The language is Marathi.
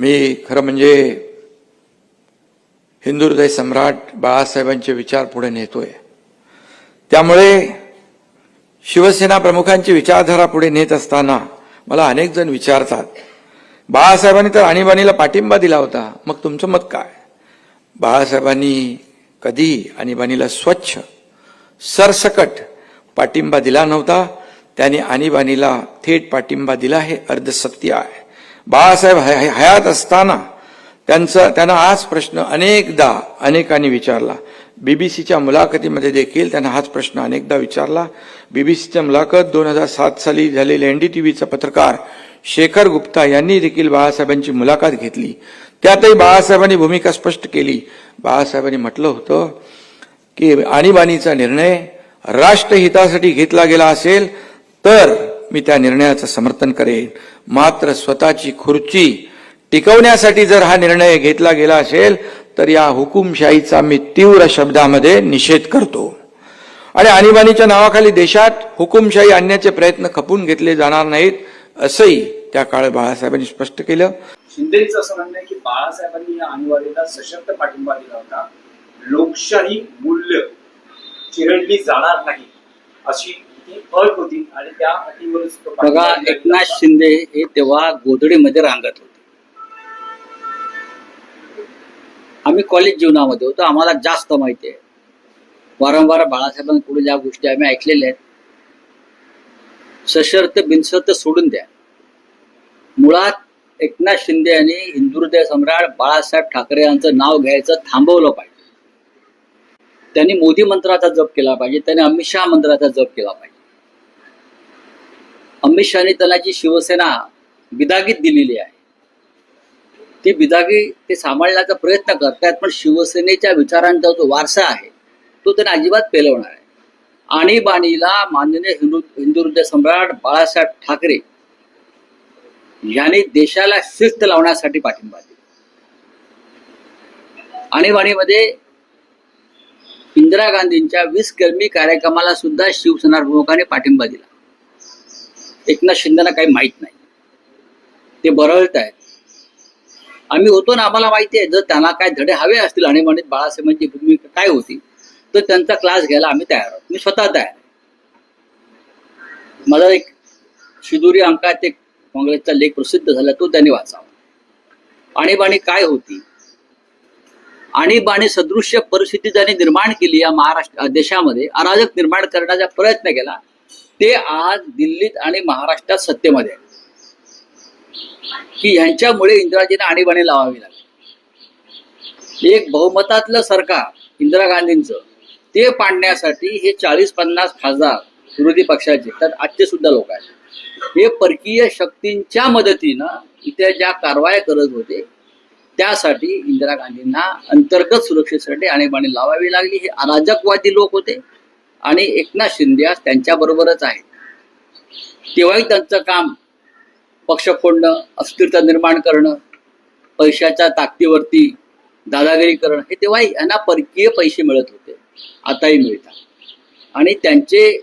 मी खरं म्हणजे हिंदू हृदय सम्राट बाळासाहेबांचे विचार पुढे नेतोय. त्यामुळे शिवसेना प्रमुखांची विचारधारा पुढे नेत असताना मला अनेक जण विचारतात बाळासाहेबांनी तर आणीबाणीला पाठिंबा दिला होता मग तुमचं मत काय? बाळासाहेबांनी कधी आणीबाणीला स्वच्छ सरसकट पाठिंबा दिला नव्हता. त्यांनी आणीबाणीला थेट पाठिंबा दिला हे अर्धसत्य आहे. बाळासाहेब हय- हयात असताना त्यांचा त्यांना हाच प्रश्न अनेकदा अनेकांनी विचारला. बीबीसीच्या मुलाखतीमध्ये देखील त्यांना हाच प्रश्न अनेकदा विचारला. बीबीसीच्या मुलाखत दोन हजार सात साली झालेले एनडीटीव्हीचा पत्रकार शेखर गुप्ता यांनी देखील बाळासाहेबांची मुलाखत घेतली. त्यातही बाळासाहेबांनी भूमिका स्पष्ट केली. बाळासाहेबांनी म्हटलं होतं की आणीबाणीचा निर्णय राष्ट्रहितासाठी घेतला गेला असेल तर मी त्या निर्णयाचं समर्थन करेन. मात्र स्वतःची खुर्ची टिकवण्यासाठी जर हा निर्णय घेतला गेला असेल तर या हुकुमशाहीचा मी तीव्र शब्दामध्ये निषेध करतो. आणि आणीबाणीच्या नावाखाली देशात हुकुमशाही आणण्याचे प्रयत्न खपून घेतले जाणार नाहीत असंही त्या काळ बाळासाहेबांनी स्पष्ट केलं. शिंदेचं असं म्हणणं आहे की बाळासाहेबांनी या आणीबाणीला सशक्त पाठिंबा दिला होता. लोकशाही मूल्य चिरडली जाणार नाही अशी ती अट होती आणि त्या अटीवरच तो पाठिंबा बघा एकनाथ. शिंदे हे तेव्हा गोधडीमध्ये रांगत होते. आम्ही कॉलेज जीवनामध्ये होतो आम्हाला जास्त माहिती आहे. वारंवार बाळासाहेबांकडून ज्या गोष्टी आम्ही ऐकलेल्या आहेत सशर्त बिनशर्त सोडून द्या. मुळात एकनाथ शिंदे यांनी हिंदुहृदय सम्राट बाळासाहेब ठाकरे यांचं नाव घ्यायचं थांबवलं पाहिजे. त्यांनी मोदी मंत्राचा जप केला पाहिजे त्यांनी अमित शहा मंत्राचा जप केला पाहिजे. अमित शहानी त्यांना जी शिवसेना बिदागीत दिलेली आहे. ती बिदागी ते सांभाळण्याचा प्रयत्न करतायत पण शिवसेनेच्या विचारांचा जो वारसा आहे तो त्यांना अजिबात पेलवणार आहे. आणीबाणीला माननीय हिंदू हिंदू हृदय सम्राट बाळासाहेब ठाकरे यांनी देशाला शिस्त लावण्यासाठी पाठिंबा दिला. आणीबाणीमध्ये इंदिरा गांधींच्या वीस कर्मी कार्यक्रमाला सुद्धा शिवसेना प्रमुखांनी पाठिंबा दिला. एकनाथ शिंदेना काही माहीत नाही. ते बरळत आहेत आम्ही होतो ना आम्हाला माहिती आहे जर त्यांना काय धडे हवे असतील आणि म्हणजे बाळासाहेबांची भूमिका काय होती तर त्यांचा क्लास घ्यायला आम्ही तयार आहोत. मी स्वतः तयार आहे. माझा एक शिदुरी अंकात एक काँग्रेसचा लेख प्रसिद्ध झाला तो त्यांनी वाचावा. आणीबाणी काय होती? आणीबाणी सदृश्य परिस्थिती ज्यांनी निर्माण केली या महाराष्ट्र देशामध्ये अराजक निर्माण करण्याचा प्रयत्न केला. ते आज दिल्लीत आणि महाराष्ट्रात सत्तेमध्ये आहे की ह्यांच्यामुळे इंदिराजींना आणीबाणी लावावी लागली. एक बहुमतातलं सरकार इंदिरा गांधींचं ते पाडण्यासाठी हे चाळीस पन्नास खासदार विरोधी पक्षाचे तर आजचे सुद्धा लोक आहेत. हे परकीय शक्तींच्या मदतीनं इथे ज्या कारवाया करत होते त्यासाठी इंदिरा गांधींना अंतर्गत सुरक्षेसाठी आणीबाणी लावावी लागली. हे अराजकवादी लोक होते. आणि एकनाथ शिंदे आज त्यांच्याबरोबरच आहेत. तेव्हाही त्यांचं काम पक्ष फोडणं अस्थिरता निर्माण करणं पैशाच्या ताकदीवरती दादागिरी करणं हे तेव्हाही यांना परकीय पैसे मिळत होते. आताही मिळतात. आणि त्यांचे